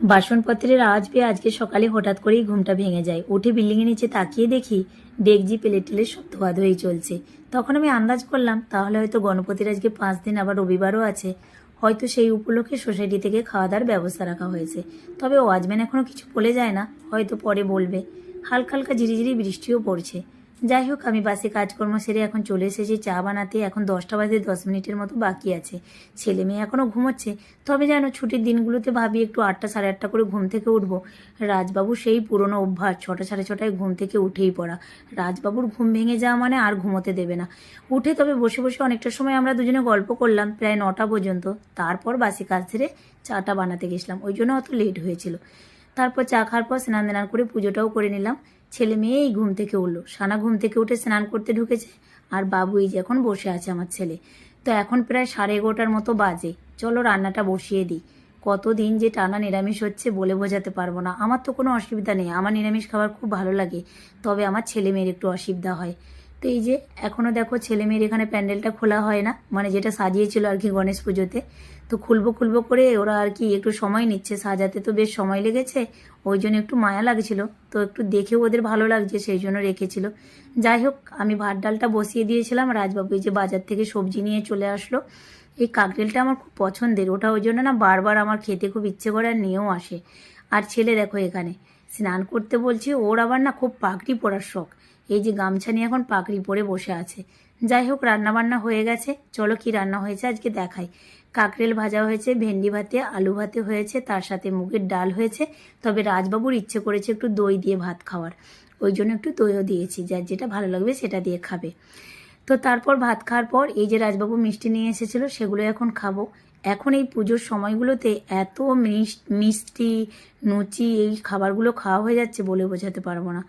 বাসনপত্রের আওয়াজ পেয়ে আজকে সকালে হঠাৎ করেই ঘুমটা ভেঙে যায়। উঠে বিল্ডিংয়ের নিচে তাকিয়ে দেখি ডেকজি প্লেট টেলের শব্দ হয়েই চলছে। তখন আমি আন্দাজ করলাম, তাহলে হয়তো গণপতির আজকে পাঁচ দিন আবার রবিবারও আছে। হয়তো সেই উপলক্ষে সোসাইটি থেকে খাওয়া দাওয়ার ব্যবস্থা রাখা হয়েছে। তবে ওয়াজম্যান এখনও কিছু বলে যায় না, হয়তো পরে বলবে। হালকা হালকা ঝিরিঝিরি বৃষ্টিও পড়ছে। যাই হোক, আমি বাসে কাজকর্ম সেরে এখন চলে এসেছি, চা বানাতে। এখন দশটা বাজে, দশ মিনিটের মতো বাকি আছে। ছেলে মেয়ে এখনও ঘুমোচ্ছে। তবে যেন ছুটির দিনগুলোতে ভাবি একটু আটটা সাড়ে আটটা করে ঘুম থেকে উঠবো। রাজবাবু সেই পুরনো অভ্যাস, ছটা সাড়ে ছটায় ঘুম থেকে উঠেই পড়া। রাজবাবুর ঘুম ভেঙে যাওয়া মানে আর ঘুমোতে দেবে না। উঠে তবে বসে বসে অনেকটা সময় আমরা দুজনে গল্প করলাম, প্রায় নটা পর্যন্ত। তারপর বাসি কাজ ছেড়ে চাটা বানাতে গেছিলাম। ওই জন্য অত লেট হয়েছিল। তারপর চা খাওয়ার পর স্নান দান করে পুজোটাও করে নিলাম। ছেলে মেয়েই ঘুম থেকে উঠল। সানা ঘুম থেকে উঠে স্নান করতে ঢুকেছে আর বাবু এই যে এখন বসে আছে আমার ছেলে। তো এখন প্রায় সাড়ে এগারোটার মতো বাজে। চলো রান্নাটা বসিয়ে দিই। কতদিন যে টানা নিরামিষ হচ্ছে বলে বোঝাতে পারব না। আমার তো কোনো অসুবিধা নেই। আমার নিরামিষ খাবার খুব ভালো লাগে। তবে আমার ছেলে মেয়ের একটু অসুবিধা হয়। তো এই যে এখনও দেখো ছেলে মেয়ের এখানে প্যান্ডেলটা খোলা হয় না মানে যেটা সাজিয়েছিল আর কি গণেশ পুজোতে। তো খুলবো খুলবো করে ওরা আর কি একটু সময় নিচ্ছে, সাজাতে তো বেশ সময় লেগেছে, ওই জন্য একটু মায়া লাগছিল। তো একটু দেখেও ওদের ভালো লাগছে, সেই জন্য রেখেছিল। যাই হোক, আমি ভাত ডালটা বসিয়ে দিয়েছিলাম, রাজবাবু যে বাজার থেকে সবজি নিয়ে চলে আসলো। এই কাকরেলটা আমার খুব পছন্দের, ওটা ওই জন্য না বারবার আমার খেতে খুব ইচ্ছে করে আর নিয়েও আসে। আর ছেলে দেখো এখানে স্নান করতে বলছি, ওর আবার না খুব পাকড়ি পরার শখ। এই যে গামছা নিয়ে এখন পাকড়ি পরে বসে আছে। যাই হোক রান্না বান্না হয়ে গেছে। চলো কি রান্না হয়েছে আজকে দেখাই। কাকরেল ভাজা হয়েছে, ভেন্ডি ভাতে, আলু ভাতে হয়েছে, তার সাথে মুগের ডাল হয়েছে। তবে রাজবাবুর ইচ্ছে করেছে একটু দই দিয়ে ভাত খাওয়ার। ওই জন্য একটু দইও দিয়েছি, যার যেটা ভালো লাগবে সেটা দিয়ে খাবে। তো তারপর ভাত খাওয়ার পর এই যে রাজবাবু মিষ্টি নিয়ে এসেছিল, সেগুলো এখন খাব। এখন এই পুজোর সময়গুলোতে এত মিষ্টি লুচি এই খাবারগুলো খাওয়া হয়ে যাচ্ছে বলে বোঝাতে পারব না।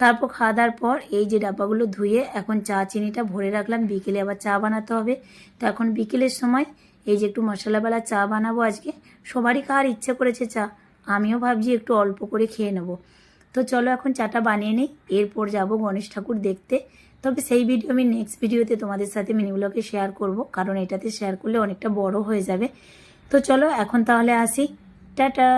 তারপর খাওয়া দাওয়ার পর এই যে ডাব্বাগুলো ধুয়ে এখন চা চিনিটা ভরে রাখলাম, বিকেলে আবার চা বানাতে হবে। তো এখন বিকেলের সময় এই যে একটু মশলাবেলা চা বানাবো আজকে, সবারই খাওয়ার ইচ্ছে করেছে চা। আমিও ভাবছি একটু অল্প করে খেয়ে নেব। তো চলো এখন চাটা বানিয়ে নিই, এরপর যাব গণেশ ঠাকুর দেখতে। তবে সেই ভিডিও আমি নেক্সট ভিডিওতে তোমাদের সাথে মিনি ব্লগে শেয়ার করব, কারণ এটাতে শেয়ার করলে অনেকটা বড় হয়ে যাবে। তো চলো এখন তাহলে আসি। টাটা!